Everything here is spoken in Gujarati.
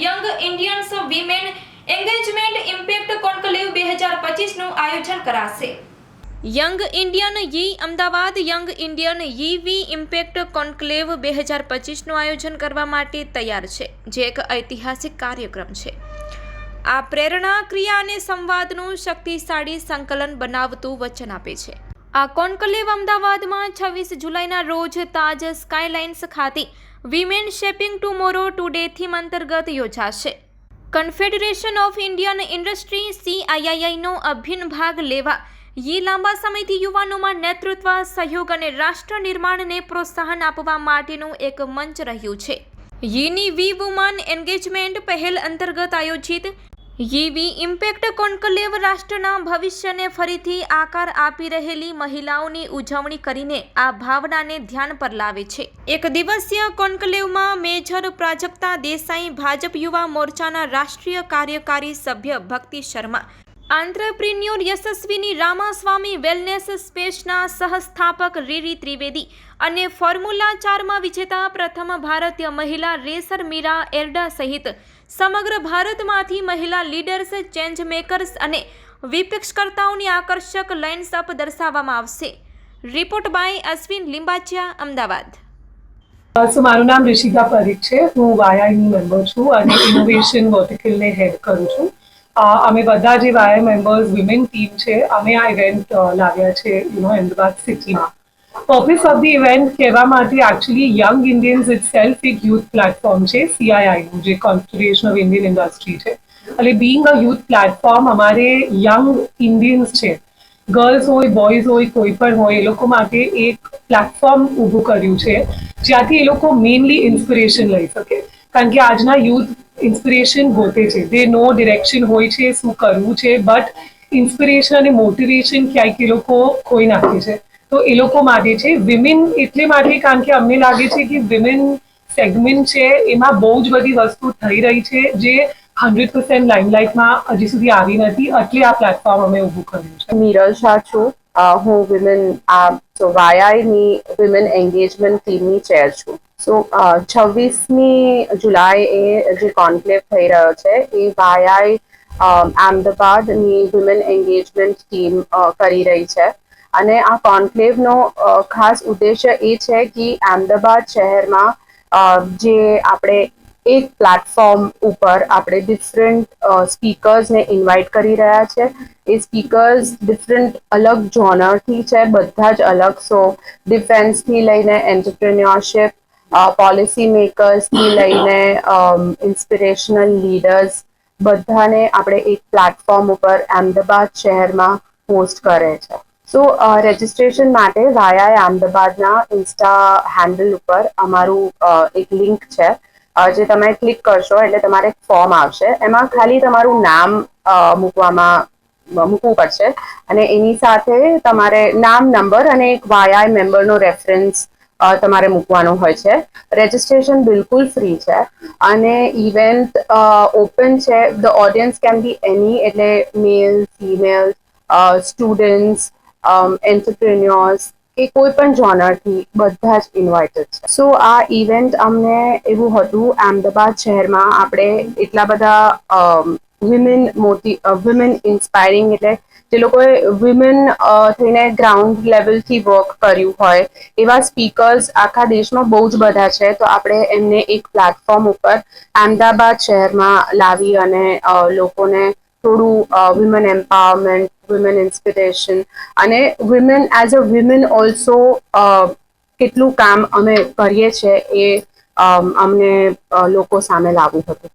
Young Indians women engagement impact conclave બે હજાર પચીસનું આયોજન કરાશે. Young Indian YI Ahmedabad young Indian YI વી ઇમ્પેક્ટ કોન્કલેવ બે હજાર પચીસનું આયોજન કરવા માટે તૈયાર છે, જે એક ઐતિહાસિક કાર્યક્રમ છે. આ પ્રેરણા ક્રિયા અને સંવાદનું શક્તિશાળી સંકલન બનાવતું વચન આપે છે. આ કોન્કલેવ અમદાવાદમાં છવ્વીસ જુલાઈના રોજ તાજ સ્કાયલાઇન્સ ખાતે women shaping tomorrow today theme અંતર્ગત યોજાશે. કન્ફેડરેશન ઓફ ઇન્ડિયન ઇન્ડસ્ટ્રી સીઆઈઆઈનો અભિન્ન ભાગ લેવા યે લાંબા સમયથી યુવાનોમાં નેતૃત્વ, સહયોગ અને રાષ્ટ્ર નિર્માણને પ્રોત્સાહન આપવા માટેનું એક મંચ રહ્યું છે. યીની વી વુમન એન્ગેજમેન્ટ પહેલ અંતર્ગત આયોજિત યીવી ઇમ્પેક્ટ કોન્કલેવ રાષ્ટ્રના ભવિષ્યને ફરીથી આકાર આપી રહેલી મહિલાઓની ઉજવણી કરીને આ ભાવનાને ધ્યાન પર લાવે છે. એક દિવસીય કોન્કલેવમાં મેજર પ્રાજક્તા દેસાઈ ભાજપ યુવા મોરચાના રાષ્ટ્રીય કાર્યકારી સભ્ય ભક્તિ શર્મા આંત્રપ્રિન્યોર યશસ્વીની રામાસ્વામી વેલનેસ સ્પેસના સહસ્થાપક રીરી ત્રિવેદી અને ફોર્મ્યુલા ચારમાં વિજેતા પ્રથમ ભારતીય મહિલા રેસર મીરા એરડા સહિત સમગ્ર ભારતમાંથી મહિલા લીડર્સ ચેન્જ મેકર્સ અને વિપક્ષકર્તાઓની આકર્ષક લાઇન્સઅપ દર્શાવવામાં આવશે. Report by Ashwin Limbachiya, Ahmedabad. મારું નામ ઋષિકા પરીખ છે. હું વાયાઈની મેમ્બર છું અને ઇનોવેશન વર્ટિકલને હેડ કરું છું. અમે બધા જે વાય મેમ્બર્સ વિમેન ટીમ છે, અમે આ ઇવેન્ટ લાવ્યા છે યુ નો સિટીમાં. પર્પઝ ઓફ ધી ઇવેન્ટ કહેવા માટે actually young Indians itself એક યુથ પ્લેટફોર્મ છે સીઆઈઆઈનું જે કોન્ફેડરેશન ઓફ ઇન્ડિયન ઇન્ડસ્ટ્રી છે. એટલે બિંગ અ યુથ પ્લેટફોર્મ અમારે યંગ ઇન્ડિયન્સ છે. ગર્લ્સ હોય બોયઝ હોય, કોઈ પણ હોય, એ લોકો માટે એક પ્લેટફોર્મ ઊભું કર્યું છે, જ્યાંથી એ લોકો મેઇનલી ઇન્સ્પિરેશન લઈ શકે. કારણ કે આજના યુથ ઇન્સ્પિરેશન હોતે છે. દે નો ડિરેક્શન હોય છે, શું કરવું છે, બટ ઇન્સ્પિરેશન અને મોટિવેશન ક્યાંક એ લોકો ખોઈ નાખે છે. તો એ લોકો માટે છે વિમેન એટલે માટે કારણ કે અમને લાગે છે કે વિમેન સેગમેન્ટ છે, એમાં બહુ જ બધી વસ્તુ થઈ રહી છે, જે હંડ્રેડ પર્સન્ટ લાઇમલાઇટમાં હજી સુધી આવી નથી. એટલે આ પ્લેટફોર્મ અમે ઊભું કર્યું છે. મિરલ શાહ છું. હું વિમેન આ વાયાની વિમેન એન્ગેજમેન્ટ ટીમની ચેર છું. સો છવ્વીસમી જુલાઈ એ જે કોન્ક્લેવ થઈ રહ્યો છે, એ વાયાઈ અમદાવાદની વિમેન એન્ગેજમેન્ટ ટીમ કરી રહી છે. અને આ કોન્ક્લેવનો ખાસ ઉદ્દેશ્ય એ છે કે અમદાવાદ શહેરમાં જે આપણે એક પ્લેટફોર્મ ઉપર આપણે ડિફરન્ટ સ્પીકર્સને ઇન્વાઇટ કરી રહ્યા છે. એ સ્પીકર્સ ડિફરન્ટ અલગ જોનરથી છે, બધા જ અલગ. સો ડિફેન્સથી લઈને એન્ટરપ્રિન્યોરશિપ પોલિસી મેકર્સથી લઈને ઇન્સ્પિરેશનલ લીડર્સ બધાને આપણે એક પ્લેટફોર્મ ઉપર અમદાવાદ શહેરમાં પોસ્ટ કરે છે. સો રજિસ્ટ્રેશન માટે વાયા અમદાવાદના ઇન્સ્ટા હેન્ડલ ઉપર અમારું અ, એક લિંક છે. જે તમે ક્લિક કરશો એટલે તમારે એક ફોર્મ આવશે. એમાં ખાલી તમારું નામ મૂકવામાં મૂકવું પડશે. અને એની સાથે તમારે નામ નંબર અને એક વાયા મેમ્બરનો રેફરન્સ તમારે મૂકવાનો હોય છે. રજિસ્ટ્રેશન બિલકુલ ફ્રી છે. અને ઇવેન્ટ ઓપન છે. The audience can be any એટલે મેલ ફિમેલ સ્ટુડન્ટ્સ એન્ટરપ્રિન્યોર્સ કે કોઈ પણ જોનરથી બધા જ ઇન્વાઇટેડ છે. સો આ ઇવેન્ટ અમને એવું હતું. અમદાવાદ શહેરમાં આપણે એટલા બધા વિમેન મોટી વિમેન ઇન્સ્પાયરિંગ એટલે જે લોકોએ વિમેન થઈને ગ્રાઉન્ડ લેવલથી વર્ક કર્યું હોય, એવા સ્પીકર્સ આખા દેશમાં બહુ જ બધા છે. તો આપણે એમને એક પ્લેટફોર્મ ઉપર અમદાવાદ શહેરમાં લાવી અને લોકોને થોડું વિમેન એમ્પાવરમેન્ટ વિમેન ઇન્સ્પિરેશન અને women as a women also કેટલું કામ અમે કરીએ છીએ એ અમને લોકો સામે લાવવું હતું